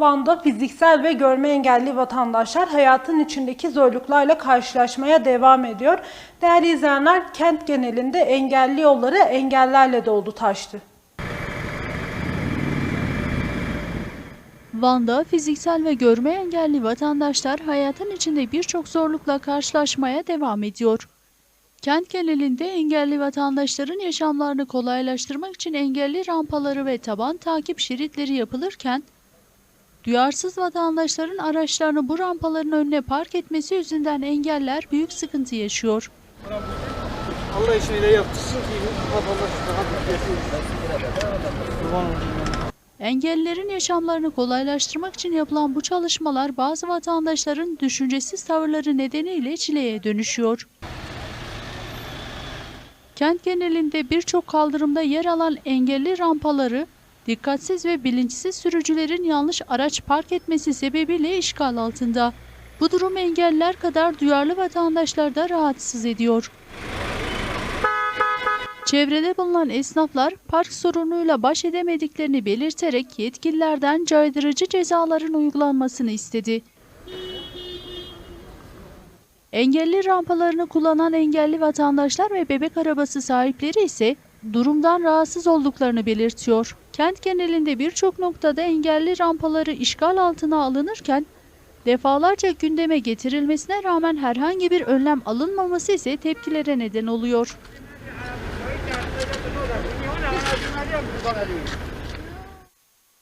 Van'da fiziksel ve görme engelli vatandaşlar hayatın içindeki zorluklarla karşılaşmaya devam ediyor. Değerli izleyenler, kent genelinde engelli yolları engellerle doldu taştı. Van'da fiziksel ve görme engelli vatandaşlar hayatın içinde birçok zorlukla karşılaşmaya devam ediyor. Kent genelinde engelli vatandaşların yaşamlarını kolaylaştırmak için engelli rampaları ve taban takip şeritleri yapılırken, duyarsız vatandaşların araçlarını bu rampaların önüne park etmesi yüzünden engeller büyük sıkıntı yaşıyor. Allah işini de yaptırsın ki vatandaş ben. Engellilerin yaşamlarını kolaylaştırmak için yapılan bu çalışmalar bazı vatandaşların düşüncesiz tavırları nedeniyle çileye dönüşüyor. Kent genelinde birçok kaldırımda yer alan engelli rampaları dikkatsiz ve bilinçsiz sürücülerin yanlış araç park etmesi sebebiyle işgal altında. Bu durum engelliler kadar duyarlı vatandaşlar da rahatsız ediyor. Çevrede bulunan esnaflar park sorunuyla baş edemediklerini belirterek yetkililerden caydırıcı cezaların uygulanmasını istedi. Engelli rampalarını kullanan engelli vatandaşlar ve bebek arabası sahipleri ise durumdan rahatsız olduklarını belirtiyor. Kent genelinde birçok noktada engelli rampaları işgal altına alınırken defalarca gündeme getirilmesine rağmen herhangi bir önlem alınmaması ise tepkilere neden oluyor.